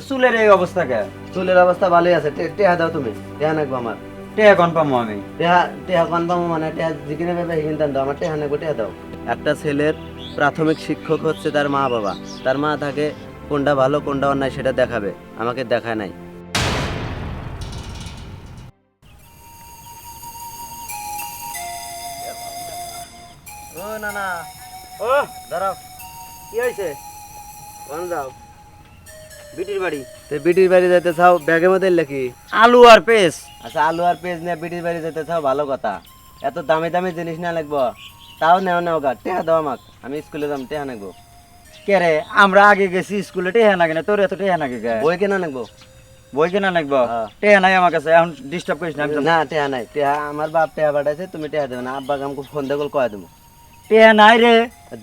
চুলের এই অবস্থা কে? চুলের অবস্থা ভালোই আছে। টেহা দাও তুমি। টেহা নাকবো আমার। টেয়া কন পামো আমি? টেহা টেহা কনফার্ম মানে টেহা যেখানে ভেবে সেখানে দাও। আমার টেহা নাকবো টেহা দাও। একটা ছেলের প্রাথমিক শিক্ষক হচ্ছে তার মা বাবা। তার মা তাকে কোনটা ভালো কোনটা অন্যায় সেটা দেখাবে। আমাকে দেখায় নাই। ও না না। ও দাঁড়াও। কি হয়েছে? কোন যাও বিটির বাড়ি? তো বিটির বাড়ি যেতে চাও ব্যাগের মধ্যে লেখি আলু আর পেস আচ্ছা আলু আর পেঁয়াজ নিয়ে বিটির বাড়ি যেতে চাও ভালো কথা। এত দামি দামি জিনিস না লাগবো। তাও নেও নেও গা টেহা দাও আমাক। আমি স্কুলে যাম টেহা নেব। কে রে আমরা আগে গেছি স্কুলে টেহা নাগে না তোর এত টেহা নাগে গে? বই কেনা নেব বই কেনা নাগবো হ্যাঁ। টেহা নাই আমার কাছে এখন ডিস্টার্ব করিস না না টেহা নাই। টেহা আমার বাপ টেহা পাঠাইছে তুমি টেহা দেবে না। আব্বা আমাকে ফোন দিয়ে কয়ে দেবো। টেহা নাই রে।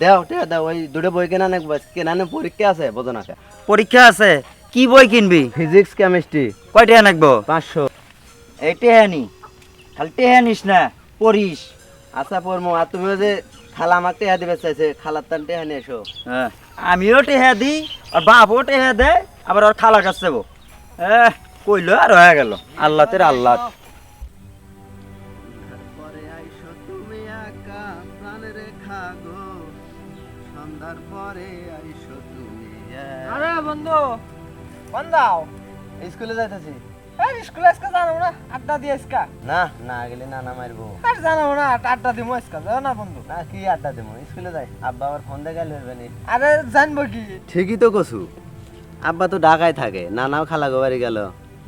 দেও টেহা দাও ওই দুটো বই কেনা নেব কেনা নে পরীক্ষা আছে বোঝো না। পরীক্ষা আছে কি বই কিনবি? ফিজিক্স কেমিস্ট্রি কয় টেহা নাগবো? পাঁচশো। এই নি খালি টেহা নিস না পড়িস। আচ্ছা পড়মো। আর তুমিও যে খালা আমাকে টেহা দিবে চাইছে খালার তান টেহা নিয়ে এসো। হ্যাঁ, আমিও টেহা দিই আর বাপও টেহা দেয় আবার ওর খালা কাছে যাব। এহ, কইলো আর হয়ে গেল আল্লাহ তের আল্লাহ। পরে আইসো তুমি একা প্রাণের সন্ধ্যার পরে আইসো তুমি আরে বন্ধু কোন দাও। স্কুলে যাইতেছি। স্কুলে আজকে জানো না আড্ডা দিয়ে আজকে। না না গেলে না না মারবো। আর জানো না আড্ডা আজকে জানো না বন্ধু? না কি আড্ডা দেবো স্কুলে যাই। আব্বা আবার ফোন দিয়ে গেলে হবে নি। আরে জানব কি? ঠিকই তো কছু আব্বা তো ঢাকায় থাকে নানাও খালা গো বাড়ি গেল।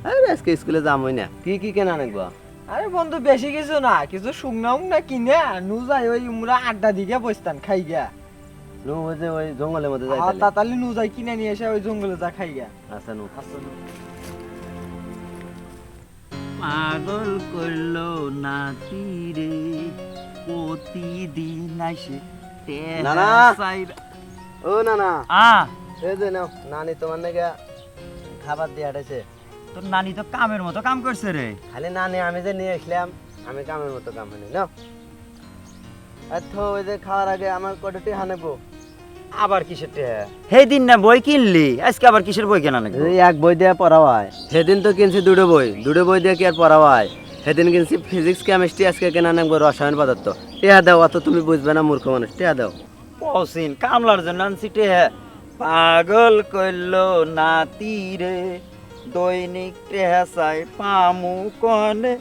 আরে আজকে স্কুলে যামই না। কি কি কেনা নেব আরে বন্ধু বেশি কিছু না কিছু শুকনা উকনা কিনে নু যাই ওই মুরা আড্ডা দিকে বসতাম খাই গিয়া নো ওই যে ওই জঙ্গলের মধ্যে আর। তাতালি নু যাই কিনে নিয়ে এসে ওই জঙ্গলে যা খাই গিয়া। আচ্ছা নু। পাগল করল নাতি রে প্রতিদিন আসে না, না। ও না না আ! এই যে নাও নানি তোমার নাকি খাবার দিয়ে হাঁটেছে তোর নানি তো কামের মতো কাম করছে রে। খালি নানি আমি যে নিয়ে আসলাম আমি কামের মতো কাম হয়নি নাও। আচ্ছা ওই যে খাওয়ার আগে আমার কটা টিহা নেব? আবার কিসের সেই দিন না বই কিনলি? আজকে আবার কিসের বই কেনা লাগবে এক বই দিয়ে পড়া হয়। সেদিন তো কিনছি দুটো বই। দুটো বই দিয়ে কি আর পড়া হয়? সেদিন কিনছি ফিজিক্স কেমিস্ট্রি আজকে কেনা নেব রসায়ন পদার্থ। টেহা দাও অত তুমি বুঝবে না মূর্খ মানুষ টেহা দাও। পসিন কামলার জন্য আনছি টেহা। পাগল করল নাতি রে দৈনিক টেহা চাই পামু কনে।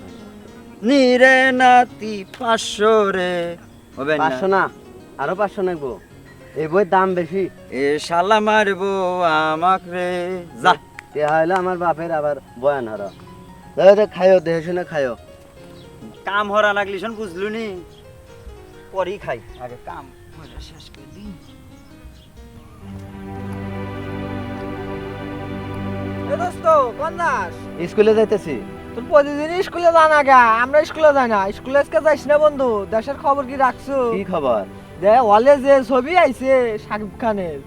নিরে নাতি পাঁচশো রে। হবে না। পাঁচশো না আরও পাঁচশো নেব এই বইয়ের দাম বেশি। এ শালা মারবো আমাক রে। যা। টেহা হইল আমার বাপের আবার বয়ান হর খাইও দেখে শুনে খাইও। কাম হরা লাগলি শোন বুঝলু নি? পরেই খাই আগে কাম শেষ করে দিই। স্কুলে যাইতেছি। তোর প্রতিদিন স্কুলে যা না গা আমরা স্কুলে যাই না। স্কুলে আজকে যাইস না বন্ধু দেশের খবর কি রাখছো? কি খবর? দে হলে যে ছবি আইছে শাকিব খানের।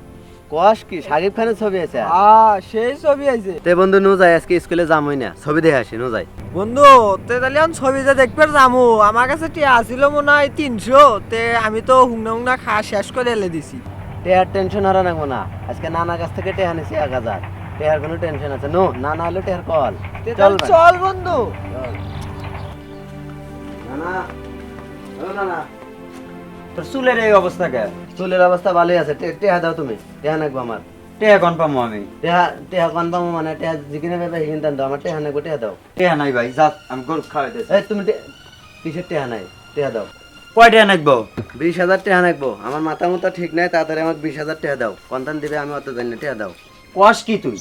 কস কি সাকিব খানের ছবি আছে আ সেই ছবি আইছে। তে বন্ধু নো যাই আজকে স্কুলে যামই না। ছবি দেখে আসি নো যাই। বন্ধু তে তাহলে এখন ছবি যে দেখবে যামু। আমার কাছে টিয়া আসিল মনে হয় তিনশো। তে আমি তো হুংনা হুংনা খাওয়া শেষ করে এলে দিছি। টেহার টেনশন হারা রাখব না। আজকে নানার কাছ থেকে টেহা নিছি এক হাজার। টেহার কোনো টেনশন আছে। নো নানা হলো টেহার কল। চল। চল বন্ধু। নানা ও নানা। তোর চুলের এই অবস্থা কে? চুলের অবস্থা ভালোই আছে। টেহা দাও তুমি। টেহা নাকবো আমার। টেহা কন পামো আমি? টেহা টেহা কনফার্ম মানে টেহা যেখানে ভেবে সেখানে দাও। আমার টেহা নাকবো টেহা দাও। টেহা নাই ভাই যা আমি গরু খাওয়াইতেছি। এই তুমি কিসের টেহা নাই। টেহা দাও। কয় টেহা নাকবো? বিশ হাজার টেহা নাকবো। আমার মাথা মতো ঠিক নাই তাড়াতাড়ি আমার বিশ হাজার টেহা দাও। কন্টান দিবে আমি অত জানি না টেহা দাও। কস কি তুই?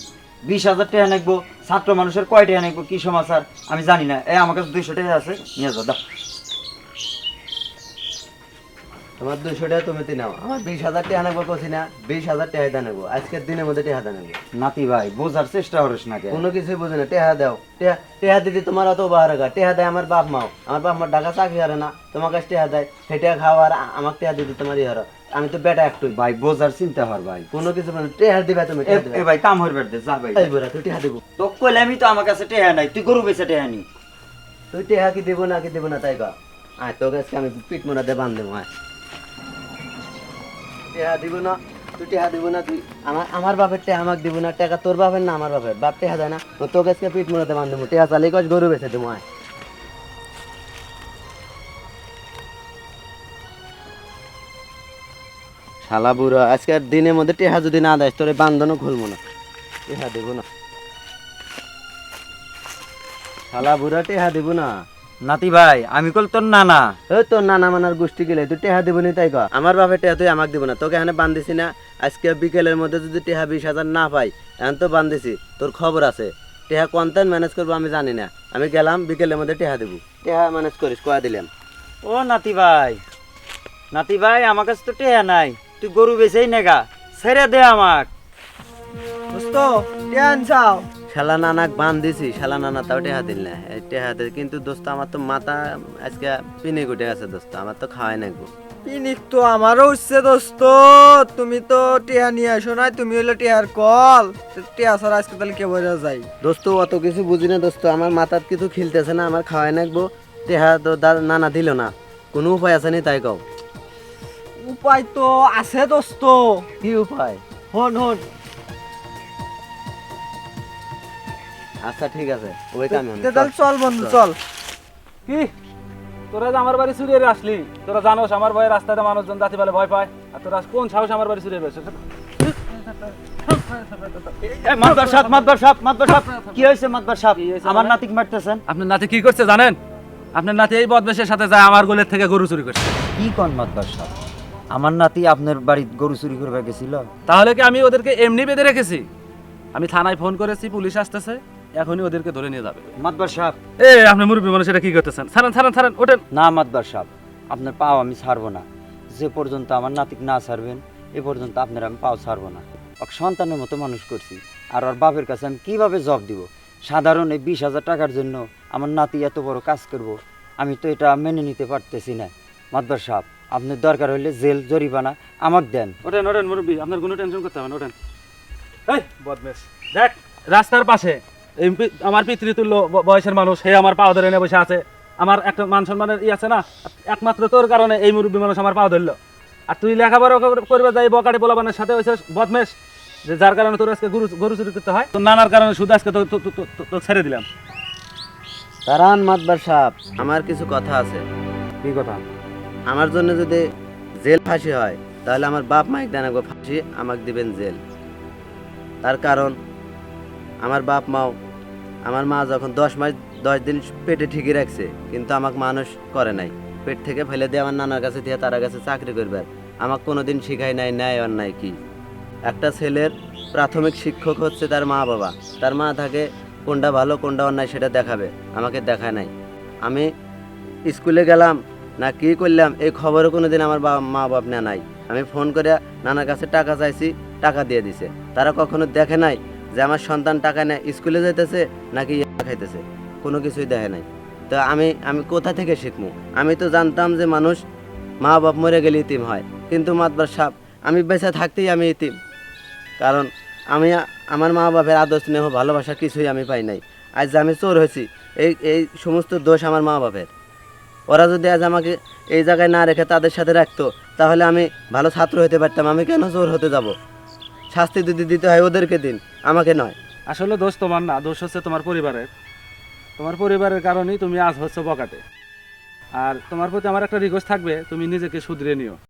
বিশ হাজার টাকা নাকবো ছাত্র মানুষের কয় টাকা নাকবো? কি সমাচার? আমি জানি না। এই আমার কাছে দুইশো টাকা আছে। নিয়ে যাও দাও। তোমার দুইশো টাকা তুমি নাও আমার বিশ হাজার টাকা নেব কছি না বিশ হাজার টাকা নেব। আজকের দিনের মধ্যে টাকা নেব। নাতি ভাই বোঝার চেষ্টা করিস না কোনো? কিছুই বুঝি না টেহা দাও। টেহা টেহা দিদি তোমার অত উপহার গা টেহা দেয় আমার বাপ মাও। আমার বাপ মা টাকা চাকরি হারে না তোমার কাছে টেহা দেয়। টেহা খাওয়া আর আমার টেহা দিদি তোমার ইহার আমি তো বেটা একটু ভাই বোঝার চিন্তা হর ভাই। কোনো কিছু বুঝি না। টেহা দিবে তুমি এ টেহা দিবে ভাই কাম হইবে দে যা ভাই। এই বুড়া তুই টেহা দিব। তো কইলে আমি তো আমার কাছে টেহা নাই তুই গরু বেচে টেহা নি। তুই টেহা কি দিব না কি দিব না তাই কা আয় তোকে আজকে আমি পিট মোনা দিয়ে বান্ধ দেবো আয়। টেহা দিব না টেহা দিব না, তুই আমার আমার বাপের টেহা আমাকে দিব না টাকা তোর বাপের না আমার বাপের। বাপ টেহা দেয় না তোকে আজকে পিঠ মোড়াতে দেবো টেহা চালিয়ে কস গরু বেঁচে দেবো আয় শালা বুড়ো আজকের দিনের মধ্যে টেহা যদি না দেয় তোর বান্ধনও খুলবো না। টেহা দেবো না। শালা বুড়া টেহা দেবো না। নাতি ভাই আমি কল তোর নানা। ওই তোর নানা মানার গোষ্ঠী গেলে তুই টেহা দিব নি তাই কর আমার বাপের টেহা তুই আমাকে দিব না তোকে এখানে বান্ধিছি না। আজকে বিকেলের মধ্যে যদি টেহা বিশ হাজার না পাই এখন তো বান্ধিছি তোর খবর আছে। টেহা কন্তেন ম্যানেজ করব আমি জানি না। আমি গেলাম বিকেলের মধ্যে টেহা দেবো। টেহা ম্যানেজ করিস কয়া দিলাম। ও নাতি ভাই। নাতি ভাই আমার কাছে তো টেহা নাই। তুই গরু বেচেই নেগা ছেড়ে দে আমাক। দোস্ত টিয়া আনছাও। শালা নানাক বান দিছি শালা নানা তাও টেহা দিল না টেহা দে কিন্তু দোস্ত আমার তো মাথা আজকে পিনে গুটে গেছে দোস্ত আমার তো খাওয়াই নাকবো পিনিক তো আমারও উঠছে দোস্ত তুমি তো টিয়া নিয়ে আসো না তুমি হলো টিয়ার কল টিয়া ছাড়া আজকে তাহলে কে বোঝা যায়? দোস্ত অত কিছু বুঝি না দোস্ত আমার মাথার কিছু খেলতেছে না আমার খাওয়াই নাকবো টেহা তো নানা দিল না কোনো উপায় আছে নি তাই কও? উপায় তো আছে দোস্ত। কি উপায়? হন হন। আচ্ছা ঠিক আছে। ওই কাম তাহলে চল। বন্ধু চল। কি? তোরা যে আমার বাড়ি চুরিয়ে আসলি তোরা জানোস আমার ভয়ে রাস্তাতে মানুষজন জাতি বলে ভয় পায়। আর তোরা কোন সাহস আমার বাড়ি চুরিয়ে রয়েছে মাতবার সাপ মাতবার সাপ মাতবার সাপ। কি হয়েছে মাতবার সাপ? আমার নাতিক মারতেছেন। আপনার নাতি কি করছে জানেন? আপনার নাতি এই সাথে যায় আমার গোলের থেকে গরু চুরি করছে। কি কোন মাতবার সাপ? আমার নাতি আপনার বাড়ির গরু চুরি করবে গেছিল। তাহলে কি আমি ওদেরকে এমনি বেঁধে রেখেছি? আমি থানায় ফোন করেছি পুলিশ আসতেছে। এখনই ওদেরকে ধরে নিয়ে যাবে। মাতবার সাপ। এ আপনি মুরব্বী মানুষ এটা কি করতেছেন? ছাড়েন ছাড়েন ছাড়েন ওঠেন। না মাতবার সাপ। আপনার পাও আমি ছাড়বো না। যে পর্যন্ত আমার নাতিক না ছাড়বেন এ পর্যন্ত আপনার আমি পাও ছাড়বো না। সন্তানের মতো মানুষ করছি। আর ওর বাপের কাছে আমি কীভাবে জব দিব? সাধারণ এই বিশ হাজার টাকার জন্য আমার নাতি এত বড় কাজ করব আমি তো এটা মেনে নিতে পারতেছি না। মাতবার সাপ আপনার দরকার হলে জেল জরিমানা আমার দেন। ওঠেন ওঠেন মুরব্বী আপনার কোনো টেনশন করতে হবে না ওঠেন। এই বদমেশ। দেখ রাস্তার পাশে। এই আমার পিতৃতুল্য বয়সের মানুষ সে আমার পাও ধরে এনে বসে আছে। আমার একটা মান সম্মানের ই আছে না? একমাত্র তোর কারণে এই মুরব্বী মানুষ আমার পাও ধরলো। আর তুই লেখাপড়া কর- করবে যাই বকাটে পোলাবানের সাথে হয়েছে বদমেশ যে যার কারণে তোর আজকে গরু গরু চুরি করতে হয় তোর নানার কারণে শুধু আজকে তো তো- তো- তো- তো- তো ছেড়ে দিলাম। তারান মাতবার সাপ আমার কিছু কথা আছে। কি কথা? আমার জন্য যদি জেল ফাঁসি হয় তাহলে আমার বাপ মাইক দেন ফাঁসি আমাকে দিবেন জেল। তার কারণ আমার বাপ মাও আমার মা যখন দশ মাস, দশ দিন পেটে ঠিকই রাখছে, কিন্তু আমাকে মানুষ করে নাই। পেট থেকে ফেলে দিয়ে আমার নানার কাছে দিয়ে তার কাছে চাকরি করবে। আমাকে কোনোদিন শিখাই নাই ন্যায় অন্যায় কি। একটা ছেলের প্রাথমিক শিক্ষক হচ্ছে তার মা বাবা। তার মা থাকে, কোনটা ভালো, কোনটা অন্যায় সেটা দেখাবে, আমাকে দেখায় নাই। আমি স্কুলে গেলাম, না কি করলাম, এই খবরও কোনো দিন আমার বাবা, মা বাপ না নাই। আমি ফোন করে নানার কাছে টাকা চাইছি, টাকা দিয়ে দিছে। তারা কখনো দেখে নাই যে আমার সন্তান টাকা নেয় স্কুলে যাইতেছে নাকি খাইতেছে, কোনো কিছুই দেখে নাই। তো আমি আমি কোথা থেকে শিখব আমি তো জানতাম যে মানুষ মা বাপ মরে গেলে ইতিম হয়, কিন্তু মাতবার সাপ, আমি বেঁচে থাকতেই আমি ইতিম। কারণ আমি, আমার মা বাপের আদর, স্নেহ, ভালোবাসা কিছুই আমি পাই নাই। আজ আমি চোর হয়েছি, এই এই সমস্ত দোষ আমার মা বাপের ওরা যদি আজ আমাকে এই জায়গায় না রেখে তাদের সাথে রাখতো, তাহলে আমি ভালো ছাত্র হতে পারতাম, আমি কেন চোর হতে যাব? শাস্তি যদি দিতে হয়, ওদেরকে দিন, আমাকে নয়। আসলে দোষ তোমার না, দোষ হচ্ছে তোমার পরিবারের। তোমার পরিবারের কারণেই তুমি আজ হচ্ছে বকাতে আর তোমার প্রতি আমার একটা রিকোয়েস্ট থাকবে, তুমি নিজেকে শুধরে নিও।